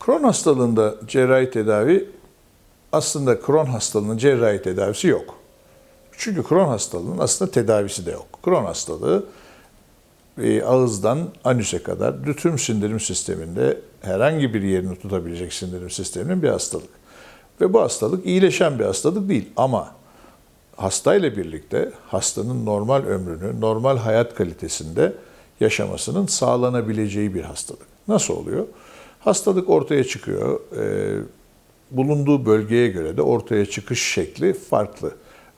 Kron hastalığında cerrahi tedavi aslında Kron hastalığının cerrahi tedavisi yok. Çünkü Kron hastalığının aslında tedavisi de yok. Kron hastalığı e, ağızdan anüse kadar tüm sindirim sisteminde herhangi bir yerini tutabilecek sindirim sisteminin bir hastalık. Ve bu hastalık iyileşen bir hastalık değil ama hastayla birlikte hastanın normal ömrünü, normal hayat kalitesinde yaşamasının sağlanabileceği bir hastalık. Nasıl oluyor? Hastalık ortaya çıkıyor. Ee, bulunduğu bölgeye göre de ortaya çıkış şekli farklı.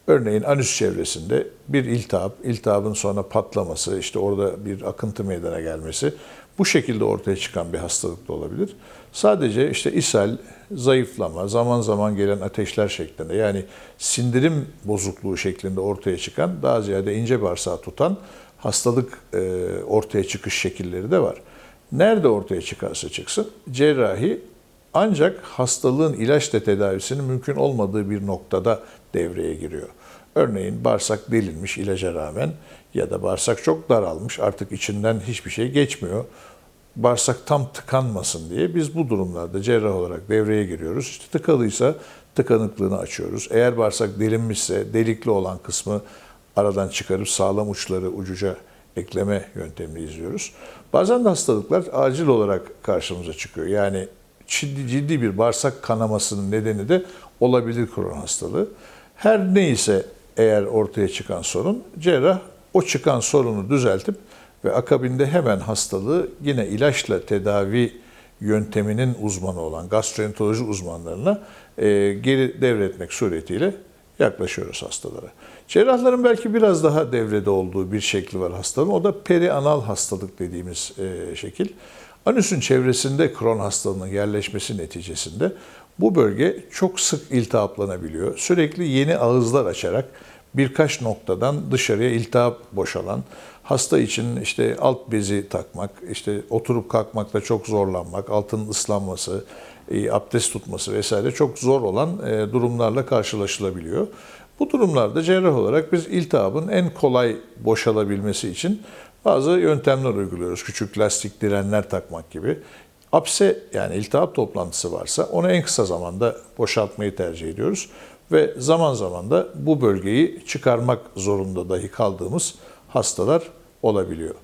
Örneğin anüs çevresinde bir iltihap, iltihabın sonra patlaması, işte orada bir akıntı meydana gelmesi bu şekilde ortaya çıkan bir hastalık da olabilir. Sadece işte ishal, zayıflama, zaman zaman gelen ateşler şeklinde yani sindirim bozukluğu şeklinde ortaya çıkan daha ziyade ince bağırsağı tutan hastalık e, ortaya çıkış şekilleri de var. Nerede ortaya çıkarsa çıksın cerrahi ancak hastalığın ilaçla tedavisinin mümkün olmadığı bir noktada devreye giriyor. Örneğin bağırsak delinmiş ilaca rağmen ya da bağırsak çok daralmış artık içinden hiçbir şey geçmiyor. Bağırsak tam tıkanmasın diye biz bu durumlarda cerrah olarak devreye giriyoruz. İşte tıkalıysa tıkanıklığını açıyoruz. Eğer bağırsak delinmişse delikli olan kısmı aradan çıkarıp sağlam uçları ucuca ekleme yöntemini izliyoruz. Bazen de hastalıklar acil olarak karşımıza çıkıyor. Yani ciddi, ciddi bir bağırsak kanamasının nedeni de olabilir kron hastalığı. Her neyse eğer ortaya çıkan sorun, cerrah o çıkan sorunu düzeltip ve akabinde hemen hastalığı yine ilaçla tedavi yönteminin uzmanı olan gastroenteroloji uzmanlarına e, geri devretmek suretiyle yaklaşıyoruz hastalara. Cerrahların belki biraz daha devrede olduğu bir şekli var hastalığın. O da perianal hastalık dediğimiz e, şekil. Anüsün çevresinde kron hastalığının yerleşmesi neticesinde bu bölge çok sık iltihaplanabiliyor. Sürekli yeni ağızlar açarak birkaç noktadan dışarıya iltihap boşalan, hasta için işte alt bezi takmak, işte oturup kalkmakta çok zorlanmak, altının ıslanması, e, abdest tutması vesaire çok zor olan e, durumlarla karşılaşılabiliyor. Bu durumlarda cerrah olarak biz iltihabın en kolay boşalabilmesi için bazı yöntemler uyguluyoruz. Küçük lastik direnler takmak gibi. Apse yani iltihap toplantısı varsa onu en kısa zamanda boşaltmayı tercih ediyoruz. Ve zaman zaman da bu bölgeyi çıkarmak zorunda dahi kaldığımız hastalar olabiliyor.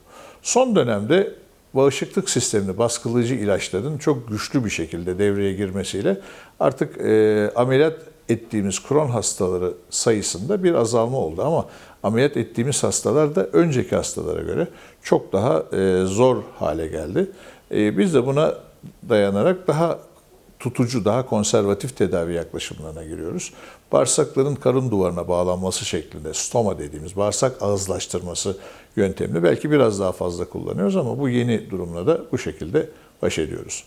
Son dönemde bağışıklık sistemini baskılayıcı ilaçların çok güçlü bir şekilde devreye girmesiyle artık e, ameliyat ettiğimiz kron hastaları sayısında bir azalma oldu ama ameliyat ettiğimiz hastalar da önceki hastalara göre çok daha e, zor hale geldi. E, biz de buna dayanarak daha tutucu, daha konservatif tedavi yaklaşımlarına giriyoruz. Bağırsakların karın duvarına bağlanması şeklinde stoma dediğimiz bağırsak ağızlaştırması yöntemini belki biraz daha fazla kullanıyoruz ama bu yeni durumla da bu şekilde baş ediyoruz.